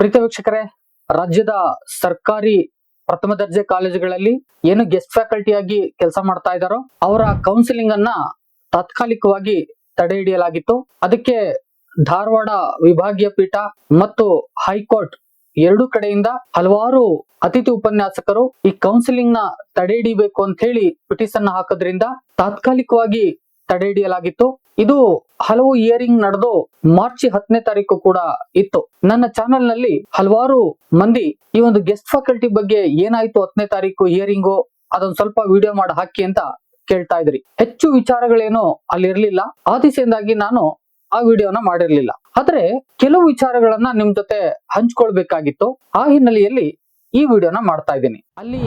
ಪ್ರೀತ ವೀಕ್ಷಕರೇ, ರಾಜ್ಯದ ಸರ್ಕಾರಿ ಪ್ರಥಮ ದರ್ಜೆ ಕಾಲೇಜುಗಳಲ್ಲಿ ಏನು ಗೆಸ್ಟ್ ಫ್ಯಾಕಲ್ಟಿ ಆಗಿ ಕೆಲಸ ಮಾಡ್ತಾ ಇದ್ದಾರೋ, ಅವರ ಕೌನ್ಸಿಲಿಂಗ್ ಅನ್ನ ತಾತ್ಕಾಲಿಕವಾಗಿ ತಡೆ ಹಿಡಿಯಲಾಗಿತ್ತು. ಅದಕ್ಕೆ ಧಾರವಾಡ ವಿಭಾಗೀಯ ಪೀಠ ಮತ್ತು ಹೈಕೋರ್ಟ್ ಎರಡು ಕಡೆಯಿಂದ ಹಲವಾರು ಅತಿಥಿ ಉಪನ್ಯಾಸಕರು ಈ ಕೌನ್ಸಿಲಿಂಗ್ನ ತಡೆ ಹಿಡಿಬೇಕು ಅಂತ ಹೇಳಿ ಪಿಟಿಷನ್ ಹಾಕೋದ್ರಿಂದ ತಾತ್ಕಾಲಿಕವಾಗಿ ತಡೆ ಹಿಡಿಯಲಾಗಿತ್ತು ಇದು ಹಲವು ಇಯರಿಂಗ್ ನಡೆದು ಮಾರ್ಚ್ ಹತ್ತನೇ ತಾರೀಕು ಕೂಡ ಇತ್ತು. ನನ್ನ ಚಾನೆಲ್ನಲ್ಲಿ ಹಲವಾರು ಮಂದಿ ಈ ಒಂದು ಗೆಸ್ಟ್ ಫ್ಯಾಕಲ್ಟಿ ಬಗ್ಗೆ ಏನಾಯ್ತು ಹತ್ತನೇ ತಾರೀಕು ಇಯರಿಂಗ್, ಅದೊಂದು ಸ್ವಲ್ಪ ವಿಡಿಯೋ ಮಾಡಿ ಹಾಕಿ ಅಂತ ಕೇಳ್ತಾ ಇದ್ರಿ. ಹೆಚ್ಚು ವಿಚಾರಗಳೇನು ಅಲ್ಲಿ ಇರ್ಲಿಲ್ಲ ಆ ದಿಸೆಯಿಂದಾಗಿ ನಾನು ಆ ವಿಡಿಯೋನ ಮಾಡಿರ್ಲಿಲ್ಲ. ಆದ್ರೆ ಕೆಲವು ವಿಚಾರಗಳನ್ನ ನಿಮ್ ಜೊತೆ ಹಂಚ್ಕೊಳ್ಬೇಕಾಗಿತ್ತು. ಆ ಹಿನ್ನೆಲೆಯಲ್ಲಿ ಈ ವಿಡಿಯೋನ ಮಾಡ್ತಾ ಇದ್ದೀನಿ. ಅಲ್ಲಿ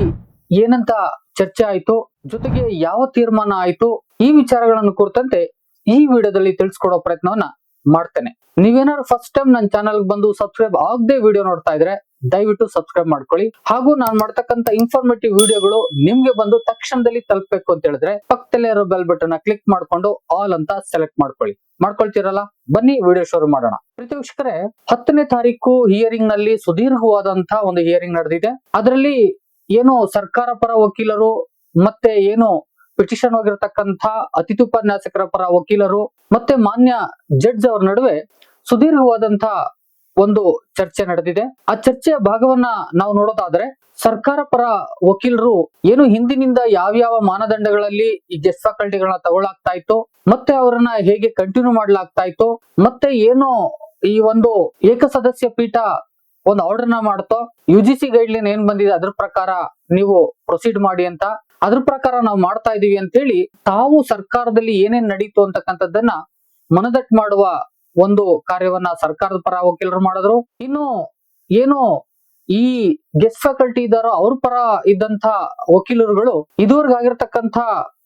ಏನಂತ ಚರ್ಚೆ ಆಯ್ತು? ಜೊತೆಗೆ ಯಾವ ತೀರ್ಮಾನ ಆಯ್ತು ಈ ವಿಚಾರಗಳನ್ನು ಕುರಿತಂತೆ ಈ ವಿಡಿಯೋದಲ್ಲಿ ತಿಳಿಸ್ಕೊಡೋ ಪ್ರಯತ್ನವನ್ನ ಮಾಡ್ತೇನೆ. ನೀವೇನಾದ್ರು ಫಸ್ಟ್ ಟೈಮ್ ನನ್ನ ಚಾನಲ್ ಬಂದು ಸಬ್ಸ್ಕ್ರೈಬ್ ಆಗದೆ ವಿಡಿಯೋ ನೋಡ್ತಾ ಇದ್ರೆ ದಯವಿಟ್ಟು ಸಬ್ಸ್ಕ್ರೈಬ್ ಮಾಡ್ಕೊಳ್ಳಿ. ಹಾಗೂ ನಾನು ಮಾಡ್ತಕ್ಕಂತ ಇನ್ಫಾರ್ಮೇಟಿವ್ ವಿಡಿಯೋಗಳು ನಿಮ್ಗೆ ಬಂದು ತಕ್ಷಣದಲ್ಲಿ ತಲುಪಬೇಕು ಅಂತ ಹೇಳಿದ್ರೆ ಪಕ್ಕದಲ್ಲೇ ಇರೋ ಬೆಲ್ ಬಟನ್ ಕ್ಲಿಕ್ ಮಾಡ್ಕೊಂಡು ಆಲ್ ಅಂತ ಸೆಲೆಕ್ಟ್ ಮಾಡ್ಕೊಳ್ಳಿ. ಮಾಡ್ಕೊಳ್ತೀರಲ್ಲ? ಬನ್ನಿ ವಿಡಿಯೋ ಶುರು ಮಾಡೋಣ. ಪ್ರೀತಿ ವೀಕ್ಷಕರೇ, ಹತ್ತನೇ ತಾರೀಕು ಹಿಯರಿಂಗ್ನಲ್ಲಿ ಸುದೀರ್ಘವಾದಂತಹ ಒಂದು ಹಿಯರಿಂಗ್ ನಡೆದಿದೆ. ಅದರಲ್ಲಿ ಏನು ಸರ್ಕಾರ ಪರ ವಕೀಲರು ಮತ್ತೆ ಏನು ಪಿಟಿಷನ್ ಹೋಗಿರತಕ್ಕಂತ ಅತಿಥಿ ಉಪನ್ಯಾಸಕರ ಪರ ವಕೀಲರು ಮತ್ತೆ ಮಾನ್ಯ ಜಡ್ಜ್ ಅವರ ನಡುವೆ ಸುದೀರ್ಘವಾದಂತ ಒಂದು ಚರ್ಚೆ ನಡೆದಿದೆ. ಆ ಚರ್ಚೆಯ ಭಾಗವನ್ನ ನಾವು ನೋಡೋದಾದ್ರೆ ಸರ್ಕಾರ ಪರ ವಕೀಲರು ಏನು ಹಿಂದಿನಿಂದ ಯಾವ್ಯಾವ ಮಾನದಂಡಗಳಲ್ಲಿ ಈ ಗೆಸ್ಟ್ ಫ್ಯಾಕಲ್ಟಿಗಳನ್ನ ತಗೊಳಾಗ್ತಾ ಇತ್ತು, ಮತ್ತೆ ಅವರನ್ನ ಹೇಗೆ ಕಂಟಿನ್ಯೂ ಮಾಡ್ಲಾಗ್ತಾ ಇತ್ತು, ಮತ್ತೆ ಏನು ಈ ಒಂದು ಏಕಸದಸ್ಯ ಪೀಠ ಒಂದು ಆರ್ಡರ್ನ ಮಾಡ್ತೋ U G C guideline ಏನ್ ಬಂದಿದೆ ಅದ್ರ ಪ್ರಕಾರ ನೀವು ಪ್ರೊಸೀಡ್ ಮಾಡಿ ಅಂತ ಅದ್ರ ಪ್ರಕಾರ ನಾವು ಮಾಡ್ತಾ ಇದೀವಿ ಅಂತೇಳಿ ತಾವು ಸರ್ಕಾರದಲ್ಲಿ ಏನೇನ್ ನಡೀತು ಅಂತಕ್ಕಂಥದ್ದನ್ನ ಮನದಟ್ಟು ಮಾಡುವ ಒಂದು ಕಾರ್ಯವನ್ನ ಸರ್ಕಾರದ ಪರ ವಕೀಲರು ಮಾಡಿದ್ರು. ಇನ್ನು ಏನು ಈ ಗೆಸ್ಟ್ ಫ್ಯಾಕಲ್ಟಿ ಇದ್ದಾರೋ ಅವ್ರ ಪರ ಇದ್ದಂತ ವಕೀಲರುಗಳು ಇದುವರೆಗೆ ಆಗಿರ್ತಕ್ಕಂಥ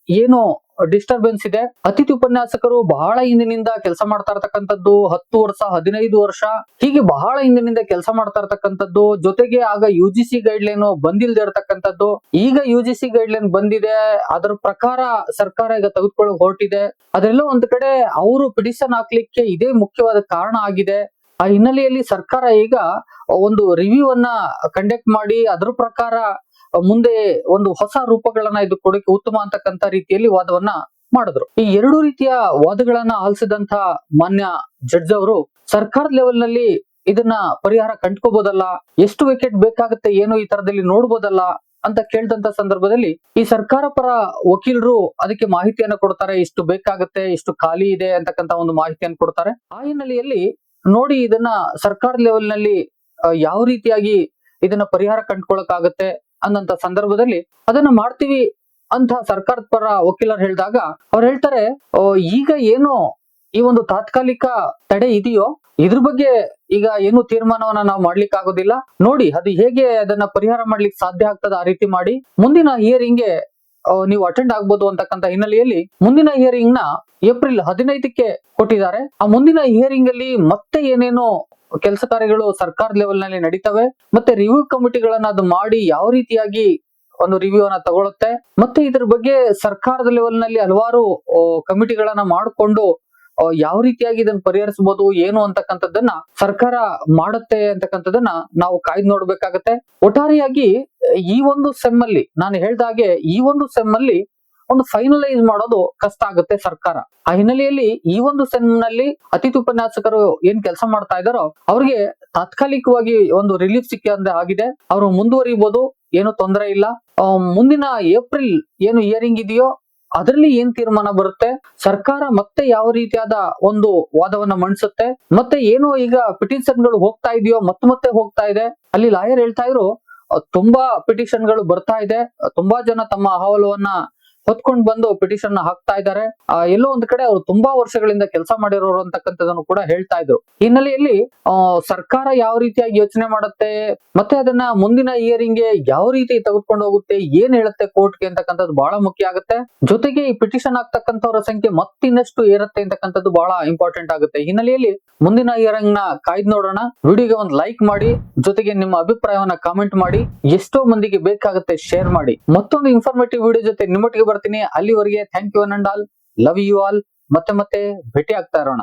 ಏನು ಡಿಸ್ಟರ್ಬೆನ್ಸ್ ಇದೆ. ಅತಿಥಿ ಉಪನ್ಯಾಸಕರು ಬಹಳ ಹಿಂದಿನಿಂದ ಕೆಲಸ ಮಾಡ್ತಾ ಇರ್ತಕ್ಕಂಥದ್ದು ಹತ್ತು ವರ್ಷ, ಹದಿನೈದು ವರ್ಷ. ಹೀಗೆ ಬಹಳ ಹಿಂದಿನಿಂದ ಕೆಲಸ ಮಾಡ್ತಾ ಇರ್ತಕ್ಕಂಥದ್ದು, ಜೊತೆಗೆ ಆಗ U G C guideline ಬಂದಿಲ್ದೇ ಇರತಕ್ಕಂಥದ್ದು. ಈಗ U G C guideline ಬಂದಿದೆ. ಅದರ ಪ್ರಕಾರ ಸರ್ಕಾರ ಈಗ ತೆಗೆದುಕೊಳ್ಳಕ್ ಹೊರಟಿದೆ. ಅದೆಲ್ಲ ಒಂದ್ ಕಡೆ ಅವರು ಪಿಟಿಷನ್ ಹಾಕ್ಲಿಕ್ಕೆ ಇದೇ ಮುಖ್ಯವಾದ ಕಾರಣ ಆಗಿದೆ. ಆ ಹಿನ್ನೆಲೆಯಲ್ಲಿ ಸರ್ಕಾರ ಈಗ ಒಂದು ರಿವ್ಯೂ ಅನ್ನ ಕಂಡಕ್ಟ್ ಮಾಡಿ ಅದ್ರ ಪ್ರಕಾರ ಮುಂದೆ ಒಂದು ಹೊಸ ರೂಪಗಳನ್ನ ಇದು ಕೊಡಕ್ಕೆ ಉತ್ತಮ ಅಂತಕ್ಕಂಥ ರೀತಿಯಲ್ಲಿ ವಾದವನ್ನ ಮಾಡಿದ್ರು. ಈ ಎರಡು ರೀತಿಯ ವಾದಗಳನ್ನ ಆಲಿಸಿದಂತ ಮಾನ್ಯ ಜಡ್ಜ್ ಅವರು ಸರ್ಕಾರದ ಲೆವೆಲ್ನಲ್ಲಿ ಇದನ್ನ ಪರಿಹಾರ ಕಂಡ್ಕೋಬಹುದಲ್ಲ ಎಷ್ಟು ವಿಕೆಟ್ ಬೇಕಾಗುತ್ತೆ, ಏನು ಈ ತರದಲ್ಲಿ ನೋಡ್ಬೋದಲ್ಲ ಅಂತ ಕೇಳಿದಂತ ಸಂದರ್ಭದಲ್ಲಿ ಈ ಸರ್ಕಾರ ಪರ ವಕೀಲರು ಅದಕ್ಕೆ ಮಾಹಿತಿಯನ್ನ ಕೊಡ್ತಾರೆ, ಇಷ್ಟು ಬೇಕಾಗುತ್ತೆ, ಇಷ್ಟು ಖಾಲಿ ಇದೆ ಅಂತಕ್ಕಂತ ಒಂದು ಮಾಹಿತಿಯನ್ನು ಕೊಡ್ತಾರೆ. ಆ ಹಿನ್ನೆಲೆಯಲ್ಲಿ ನೋಡಿ ಇದನ್ನ ಸರ್ಕಾರ ಲೆವೆಲ್ನಲ್ಲಿ ಯಾವ ರೀತಿಯಾಗಿ ಇದನ್ನ ಪರಿಹಾರ ಕಂಡ್ಕೊಳಕ್ಕಾಗತ್ತೆ ಅನ್ನಂತ ಸಂದರ್ಭದಲ್ಲಿ ಅದನ್ನ ಮಾಡ್ತೀವಿ ಅಂತ ಸರ್ಕಾರದ ಪರ ವಕೀಲರು ಹೇಳಿದಾಗ ಅವ್ರು ಹೇಳ್ತಾರೆ ಈಗ ಏನು ಈ ಒಂದು ತಾತ್ಕಾಲಿಕ ತಡೆ ಇದೆಯೋ, ಇದ್ರ ಬಗ್ಗೆ ಈಗ ಏನು ತೀರ್ಮಾನವನ್ನ ನಾವು ಮಾಡ್ಲಿಕ್ಕೆ ಆಗೋದಿಲ್ಲ ನೋಡಿ ಅದು ಹೇಗೆ ಅದನ್ನ ಪರಿಹಾರ ಮಾಡ್ಲಿಕ್ಕೆ ಸಾಧ್ಯ ಆಗ್ತದ ಆ ರೀತಿ ಮಾಡಿ, ಮುಂದಿನ ಹಿಯರಿಂಗ್ಗೆ ನೀವು ಅಟೆಂಡ್ ಆಗ್ಬೋದು ಅಂತಕ್ಕಂತ ಹಿನ್ನೆಲೆಯಲ್ಲಿ ಮುಂದಿನ ಹಿಯರಿಂಗ್ನ ಏಪ್ರಿಲ್ ಹದಿನೈದಕ್ಕೆ ಕೊಟ್ಟಿದ್ದಾರೆ. ಆ ಮುಂದಿನ ಹಿಯರಿಂಗ್ ಅಲ್ಲಿ ಮತ್ತೆ ಏನೇನು ಕೆಲಸ ಕಾರ್ಯಗಳು ಸರ್ಕಾರ ಲೆವೆಲ್ನಲ್ಲಿ ನಡೀತವೆ. ಮತ್ತೆ ರಿವ್ಯೂ ಕಮಿಟಿಗಳನ್ನ ಅದು ಮಾಡಿ ಯಾವ ರೀತಿಯಾಗಿ ಒಂದು ರಿವ್ಯೂ ಅನ್ನ ತಗೊಳುತ್ತೆ. ಮತ್ತೆ ಇದ್ರ ಬಗ್ಗೆ ಸರ್ಕಾರದ ಲೆವೆಲ್ನಲ್ಲಿ ಹಲವಾರು ಕಮಿಟಿಗಳನ್ನ ಮಾಡಿಕೊಂಡು ಯಾವ ರೀತಿಯಾಗಿ ಇದನ್ನ ಪರಿಹರಿಸಬಹುದು, ಏನು ಅಂತಕ್ಕಂಥದ್ದನ್ನ ಸರ್ಕಾರ ಮಾಡುತ್ತೆ ಅಂತಕ್ಕಂಥದ್ದನ್ನ ನಾವು ಕಾಯ್ದು ನೋಡ್ಬೇಕಾಗತ್ತೆ. ಒಟ್ಟಾರೆಯಾಗಿ, ಈ ಒಂದು ಸೆಮ್ ಅಲ್ಲಿ, ನಾನು ಹೇಳ್ದಾಗೆ ಈ ಒಂದು ಸೆಮ್ ಅಲ್ಲಿ ಒಂದು ಫೈನಲೈಸ್ ಮಾಡೋದು ಕಷ್ಟ ಆಗುತ್ತೆ ಸರ್ಕಾರ. ಆ ಹಿನ್ನೆಲೆಯಲ್ಲಿ ಈ ಒಂದು ಸೆಮ್ನಲ್ಲಿ ಅತಿಥಿ ಉಪನ್ಯಾಸಕರು ಏನ್ ಕೆಲಸ ಮಾಡ್ತಾ ಇದಾರೋ ಅವ್ರಿಗೆ ತಾತ್ಕಾಲಿಕವಾಗಿ ಒಂದು ರಿಲೀಫ್ ಸಿಕ್ಕಂತೆ ಆಗಿದೆ. ಅವರು ಮುಂದುವರಿಬಹುದು ಏನು ತೊಂದರೆ ಇಲ್ಲ. ಮುಂದಿನ ಏಪ್ರಿಲ್ ಏನು ಇಯರಿಂಗ್ ಇದೆಯೋ ಅದರಲ್ಲಿ ಏನ್ ತೀರ್ಮಾನ ಬರುತ್ತೆ? ಸರ್ಕಾರ ಮತ್ತೆ ಯಾವ ರೀತಿಯಾದ ಒಂದು ವಾದವನ್ನ ಮಂಡಿಸುತ್ತೆ? ಮತ್ತೆ ಏನು ಈಗ ಪಿಟಿಷನ್ಗಳು ಹೋಗ್ತಾ ಇದೆಯೋ, ಮತ್ತೆ ಮತ್ತೆ ಹೋಗ್ತಾ ಇದೆ. ಅಲ್ಲಿ ಲಾಯರ್ ಹೇಳ್ತಾ ಇದ್ರು ತುಂಬಾ ಪಿಟಿಷನ್ಗಳು ಬರ್ತಾ ಇದೆ. ತುಂಬಾ ಜನ ತಮ್ಮ ಅಹವಾಲುವನ್ನ ಹೊತ್ಕೊಂಡ್ ಬಂದು ಪಿಟಿಷನ್ನ ಹಾಕ್ತಾ ಇದ್ದಾರೆ ಎಲ್ಲೋ ಒಂದ್ ಕಡೆ ಅವರು ತುಂಬಾ ವರ್ಷಗಳಿಂದ ಕೆಲಸ ಮಾಡಿರೋರು ಅಂತಕ್ಕಂಥದ್ದನ್ನು ಕೂಡ ಹೇಳ್ತಾ ಇದ್ರು. ಹಿನ್ನೆಲೆಯಲ್ಲಿ ಸರ್ಕಾರ ಯಾವ ರೀತಿಯಾಗಿ ಯೋಚನೆ ಮಾಡುತ್ತೆ, ಮತ್ತೆ ಅದನ್ನ ಮುಂದಿನ ಇಯರಿಂಗ್ಗೆ ಯಾವ ರೀತಿ ತೆಗೆದುಕೊಂಡು ಹೋಗುತ್ತೆ, ಏನ್ ಹೇಳುತ್ತೆ ಕೋರ್ಟ್ಗೆ ಅಂತಕ್ಕಂಥದ್ದು ಬಹಳ ಮುಖ್ಯ ಆಗುತ್ತೆ. ಜೊತೆಗೆ ಈ ಪಿಟಿಷನ್ ಆಗ್ತಕ್ಕಂಥವ್ರ ಸಂಖ್ಯೆ ಮತ್ತಿನ್ನಷ್ಟು ಏರುತ್ತೆ ಅಂತಕ್ಕಂಥದ್ದು ಬಹಳ ಇಂಪಾರ್ಟೆಂಟ್ ಆಗುತ್ತೆ. ಹಿನ್ನೆಲೆಯಲ್ಲಿ ಮುಂದಿನ ಇಯರಿಂಗ್ನ ಕಾಯ್ದು ನೋಡೋಣ. ವಿಡಿಯೋಗೆ ಒಂದು ಲೈಕ್ ಮಾಡಿ, ಜೊತೆಗೆ ನಿಮ್ಮ ಅಭಿಪ್ರಾಯವನ್ನ ಕಾಮೆಂಟ್ ಮಾಡಿ, ಎಷ್ಟೋ ಮಂದಿಗೆ ಬೇಕಾಗುತ್ತೆ ಶೇರ್ ಮಾಡಿ. ಮತ್ತೊಂದು ಇನ್ಫಾರ್ಮೇಟಿವ್ ವಿಡಿಯೋ ಜೊತೆ ನಿಮ್ಮೊಟ್ಟಿಗೆ ಬರ್ತೀನಿ. ಅಲ್ಲಿವರೆಗೆ thank you all love you all ಮತ್ತೆ ಮತ್ತೆ ಭೇಟಿ ಆಗ್ತಾ ಇರೋಣ.